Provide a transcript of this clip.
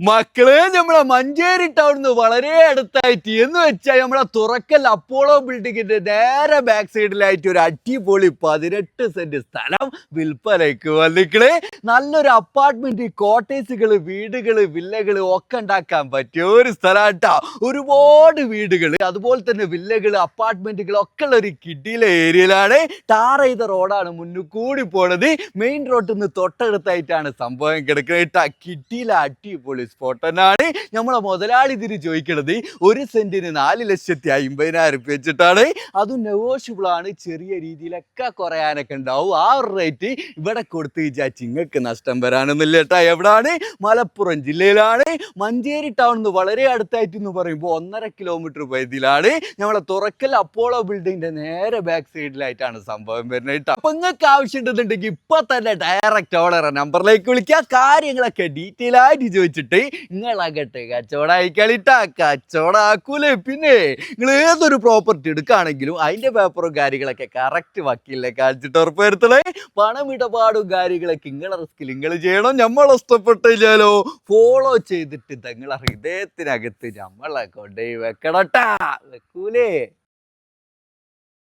മക്കൾ നമ്മളെ മഞ്ചേരി ടൗണിന്ന് വളരെ അടുത്തായിട്ട് എന്ന് വെച്ചാൽ നമ്മളെ തുറക്കൽ അപ്പോളോ ബിൽഡിങ്ങിന്റെ നേരെ ബാക്ക് സൈഡിലായിട്ട് ഒരു അടിപൊളി പതിനെട്ട് സെന്റ് സ്ഥലം വിൽപ്പനയ്ക്ക് വന്നിക്കൾ നല്ലൊരു അപ്പാർട്ട്മെന്റ് കോട്ടേഴ്സുകൾ വീടുകൾ വില്ലകൾ ഒക്കെ ഉണ്ടാക്കാൻ പറ്റിയ ഒരു സ്ഥലമാട്ടാ ഒരുപാട് വീടുകൾ അതുപോലെ തന്നെ വില്ലകൾ അപ്പാർട്ട്മെന്റുകൾ ഒക്കെ ഉള്ള ഒരു കിഡിയിലെ ഏരിയയിലാണ് ടാർ ചെയ്ത റോഡാണ് മുന്നിൽ കൂടി പോണത്. മെയിൻ റോഡിൽ നിന്ന് തൊട്ടടുത്തായിട്ടാണ് സംഭവം കിടക്കുന്നത് കിഡിലെ അടിപൊളി സ്പോട്ട് തന്നെയാണ്. നമ്മളെ മുതലാളി ഇതിന് ചോദിക്കണത് ഒരു സെന്റിന് നാല് ലക്ഷത്തി അമ്പതിനായിരം റുപ്യ വെച്ചിട്ടാണ്. അതും നെഗോഷ്യബിൾ ആണ്. ചെറിയ രീതിയിലൊക്കെ കുറയാനൊക്കെ ഉണ്ടാവും. ആ ഒരു റേറ്റ് ഇവിടെ കൊടുത്ത് വിചാരിച്ച് ഇങ്ങക്ക് നഷ്ടം വരാനൊന്നുമില്ല ഏട്ടാ എവിടാണ്? മലപ്പുറം ജില്ലയിലാണ്. മഞ്ചേരി ടൗൺ എന്ന് വളരെ അടുത്തായിട്ട് എന്ന് പറയുമ്പോൾ ഒന്നര കിലോമീറ്റർ പരിധിയിലാണ്. നമ്മളെ തുറക്കൽ അപ്പോളോ ബിൽഡിങ്ങിന്റെ നേരെ ബാക്ക് സൈഡിലായിട്ടാണ് സംഭവം വരുന്നത് കേട്ടോ. അപ്പൊ നിങ്ങൾക്ക് ആവശ്യമുണ്ടെന്നുണ്ടെങ്കിൽ ഇപ്പൊ തന്നെ ഡയറക്റ്റ് ഓർഡർ നമ്പറിലേക്ക് വിളിക്കുക കാര്യങ്ങളൊക്കെ ഡീറ്റെയിൽ ആയിട്ട് ചോദിച്ചിട്ട് നിങ്ങളാകട്ടെ കച്ചവടമായി അയക്കളിട്ട കച്ചവടാക്കൂലേ. പിന്നെ നിങ്ങൾ ഏതൊരു പ്രോപ്പർട്ടി എടുക്കുകയാണെങ്കിലും അതിന്റെ പേപ്പറും കാര്യങ്ങളൊക്കെ കറക്റ്റ് വക്കീലിനെ കാണിച്ചിട്ട് ഉറപ്പ് വരുത്തണേ പണം ഇടപാടും കാര്യങ്ങളൊക്കെ നിങ്ങളെ റിസ്കിൽ നിങ്ങൾ ചെയ്യണം. നമ്മൾ ഇഷ്ടപ്പെട്ടില്ലാലോ ഫോളോ ചെയ്തിട്ട് തങ്ങളെ ഹൃദയത്തിനകത്ത് നമ്മളെ കൊണ്ടുപോയി വെക്കണട്ടാ. വെക്കൂലേ.